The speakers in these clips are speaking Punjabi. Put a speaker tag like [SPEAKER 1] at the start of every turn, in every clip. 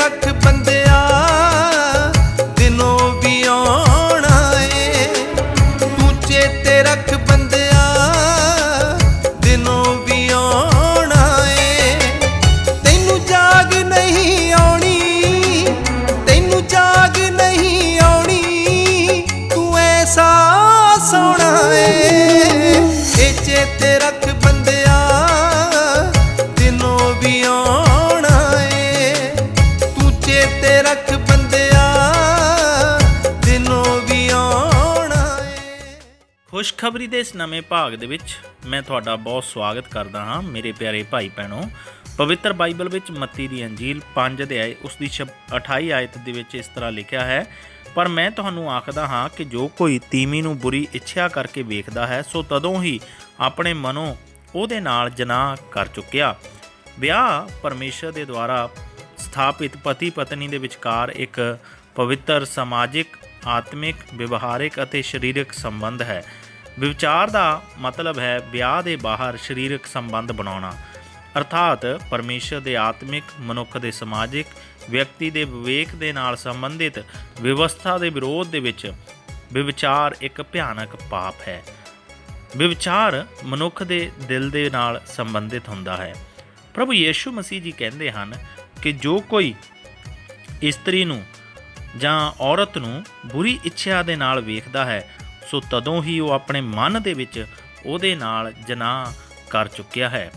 [SPEAKER 1] ਰੱਖ ਬੰਦਿਆ।
[SPEAKER 2] ਖੁਸ਼ਖਬਰੀ ਦੇ ਇਸ ਨਵੇਂ ਭਾਗ ਦੇ ਵਿੱਚ ਮੈਂ ਤੁਹਾਡਾ ਬਹੁਤ ਸਵਾਗਤ ਕਰਦਾ ਹਾਂ ਮੇਰੇ ਪਿਆਰੇ ਭਾਈ ਭੈਣੋ। ਪਵਿੱਤਰ ਬਾਈਬਲ ਵਿੱਚ ਮੱਤੀ ਦੀ ਅੰਜੀਲ 5 ਅਧਿਆਏ, ਉਸ ਦੀ ਛਬ- 28 ਆਇਤ ਦੇ ਵਿੱਚ ਇਸ ਤਰ੍ਹਾਂ ਲਿਖਿਆ ਹੈ, ਪਰ ਮੈਂ ਤੁਹਾਨੂੰ ਆਖਦਾ ਹਾਂ ਕਿ ਜੋ ਕੋਈ ਤੀਮੀ ਨੂੰ ਬੁਰੀ ਇੱਛਾ ਕਰਕੇ ਵੇਖਦਾ ਹੈ, ਸੋ ਤਦੋਂ ਹੀ ਆਪਣੇ ਮਨੋਂ ਉਹਦੇ ਨਾਲ ਜਨਾਹ ਕਰ ਚੁੱਕਿਆ। ਵਿਆਹ ਪਰਮੇਸ਼ਰ ਦੇ ਦੁਆਰਾ ਸਥਾਪਿਤ ਪਤੀ ਪਤਨੀ ਦੇ ਵਿਚਕਾਰ ਇੱਕ ਪਵਿੱਤਰ ਸਮਾਜਿਕ, ਆਤਮਿਕ, ਵਿਵਹਾਰਿਕ ਅਤੇ ਸਰੀਰਕ ਸੰਬੰਧ ਹੈ। ਵਿਚਾਰ ਦਾ ਮਤਲਬ ਹੈ ਵਿਆਹ ਦੇ ਬਾਹਰ ਸਰੀਰਕ ਸੰਬੰਧ ਬਣਾਉਣਾ। ਅਰਥਾਤ ਪਰਮੇਸ਼ਰ ਦੇ ਆਤਮਿਕ, ਮਨੁੱਖ ਦੇ ਸਮਾਜਿਕ, ਵਿਅਕਤੀ ਦੇ ਵਿਵੇਕ ਦੇ ਨਾਲ ਸੰਬੰਧਿਤ ਵਿਵਸਥਾ ਦੇ ਵਿਰੋਧ ਦੇ ਵਿੱਚ ਵਿਵਚਾਰ ਇੱਕ ਭਿਆਨਕ ਪਾਪ ਹੈ। ਵਿਵਚਾਰ ਮਨੁੱਖ ਦੇ ਦਿਲ ਦੇ ਨਾਲ ਸੰਬੰਧਿਤ ਹੁੰਦਾ ਹੈ। ਪ੍ਰਭੂ ਯੀਸ਼ੂ ਮਸੀਹ ਜੀ ਕਹਿੰਦੇ ਹਨ ਕਿ ਜੋ ਕੋਈ ਇਸਤਰੀ ਨੂੰ ਜਾਂ ਔਰਤ ਨੂੰ ਬੁਰੀ ਇੱਛਾ ਦੇ ਨਾਲ ਵੇਖਦਾ ਹੈ ਸੋ ਤਦੋਂ ਹੀ ਉਹ ਆਪਣੇ ਮਨ ਦੇ ਵਿੱਚ ਉਹਦੇ ਨਾਲ ਜਨਾਹ ਕਰ ਚੁੱਕਿਆ ਹੈ।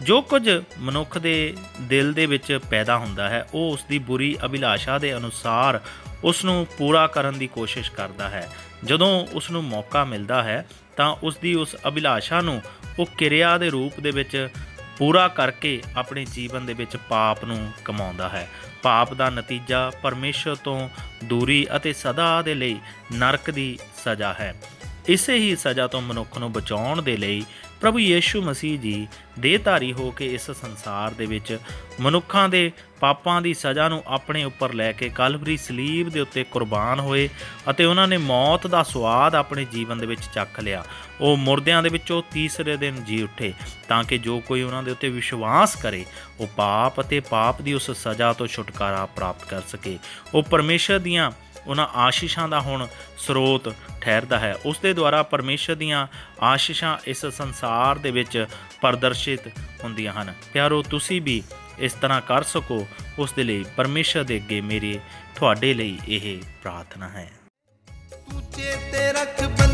[SPEAKER 2] ਜੋ ਕੁਝ ਮਨੁੱਖ ਦੇ ਦਿਲ ਦੇ ਵਿੱਚ ਪੈਦਾ ਹੁੰਦਾ ਹੈ, ਉਹ ਉਸ ਦੀ ਬੁਰੀ ਅਭਿਲਾਸ਼ਾ ਦੇ ਅਨੁਸਾਰ ਉਸ ਨੂੰ ਪੂਰਾ ਕਰਨ ਦੀ ਕੋਸ਼ਿਸ਼ ਕਰਦਾ ਹੈ। ਜਦੋਂ ਉਸ ਨੂੰ ਮੌਕਾ ਮਿਲਦਾ ਹੈ, ਤਾਂ ਉਸ ਦੀ ਉਸ ਅਭਿਲਾਸ਼ਾ ਨੂੰ ਉਹ ਕਿਰਿਆ ਦੇ ਰੂਪ ਦੇ ਵਿੱਚ ਪੂਰਾ ਕਰਕੇ ਆਪਣੇ ਜੀਵਨ ਦੇ ਵਿੱਚ ਪਾਪ ਨੂੰ ਕਮਾਉਂਦਾ ਹੈ। ਪਾਪ ਦਾ ਨਤੀਜਾ ਪਰਮੇਸ਼ਰ ਤੋਂ ਦੂਰੀ ਅਤੇ ਸਦਾ ਦੇ ਲਈ ਨਰਕ ਦੀ ਸਜ਼ਾ ਹੈ। ਇਸੇ ਹੀ ਸਜ਼ਾ ਤੋਂ ਮਨੁੱਖ ਨੂੰ ਬਚਾਉਣ ਦੇ ਲਈ ਪ੍ਰਭੂ ਯੀਸ਼ੂ ਮਸੀਹ ਜੀ ਦੇਹਧਾਰੀ ਹੋ ਕੇ ਇਸ ਸੰਸਾਰ ਦੇ ਵਿੱਚ ਮਨੁੱਖਾਂ ਦੇ ਪਾਪਾਂ ਦੀ ਸਜ਼ਾ ਨੂੰ ਆਪਣੇ ਉੱਪਰ ਲੈ ਕੇ ਕਲਵਰੀ ਸਲੀਬ ਦੇ ਉੱਤੇ ਕੁਰਬਾਨ ਹੋਏ ਅਤੇ ਉਹਨਾਂ ਨੇ ਮੌਤ ਦਾ ਸਵਾਦ ਆਪਣੇ ਜੀਵਨ ਦੇ ਵਿੱਚ ਚੱਖ ਲਿਆ। ਉਹ ਮੁਰਦਿਆਂ ਦੇ ਵਿੱਚੋਂ ਤੀਸਰੇ ਦਿਨ ਜੀ ਉੱਠੇ ਤਾਂ ਕਿ ਜੋ ਕੋਈ ਉਹਨਾਂ ਦੇ ਉੱਤੇ ਵਿਸ਼ਵਾਸ ਕਰੇ, ਉਹ ਪਾਪ ਅਤੇ ਪਾਪ ਦੀ ਉਸ ਸਜ਼ਾ ਤੋਂ ਛੁਟਕਾਰਾ ਪ੍ਰਾਪਤ ਕਰ ਸਕੇ। ਉਹ ਪਰਮੇਸ਼ਰ ਦੀਆਂ ਉਹਨਾਂ ਆਸ਼ੀਸ਼ਾਂ ਦਾ ਹੁਣ ਸਰੋਤ ਠਹਿਰਦਾ ਹੈ। ਉਸ ਦੇ ਦੁਆਰਾ ਪਰਮੇਸ਼ਰ ਦੀਆਂ ਆਸ਼ੀਸ਼ਾਂ ਇਸ ਸੰਸਾਰ ਦੇ ਵਿੱਚ ਪ੍ਰਦਰਸ਼ਿਤ ਹੁੰਦੀਆਂ ਹਨ। ਪਿਆਰੋ, ਤੁਸੀਂ ਵੀ ਇਸ ਤਰ੍ਹਾਂ ਕਰ ਸਕੋ। ਉਸ ਦੇ ਲਈ ਪਰਮੇਸ਼ਰ ਦੇ ਅੱਗੇ ਮੇਰੇ, ਤੁਹਾਡੇ ਲਈ ਇਹ ਪ੍ਰਾਰਥਨਾ ਹੈ।
[SPEAKER 1] ਤੂੰ ਚੇਤੇ ਰੱਖ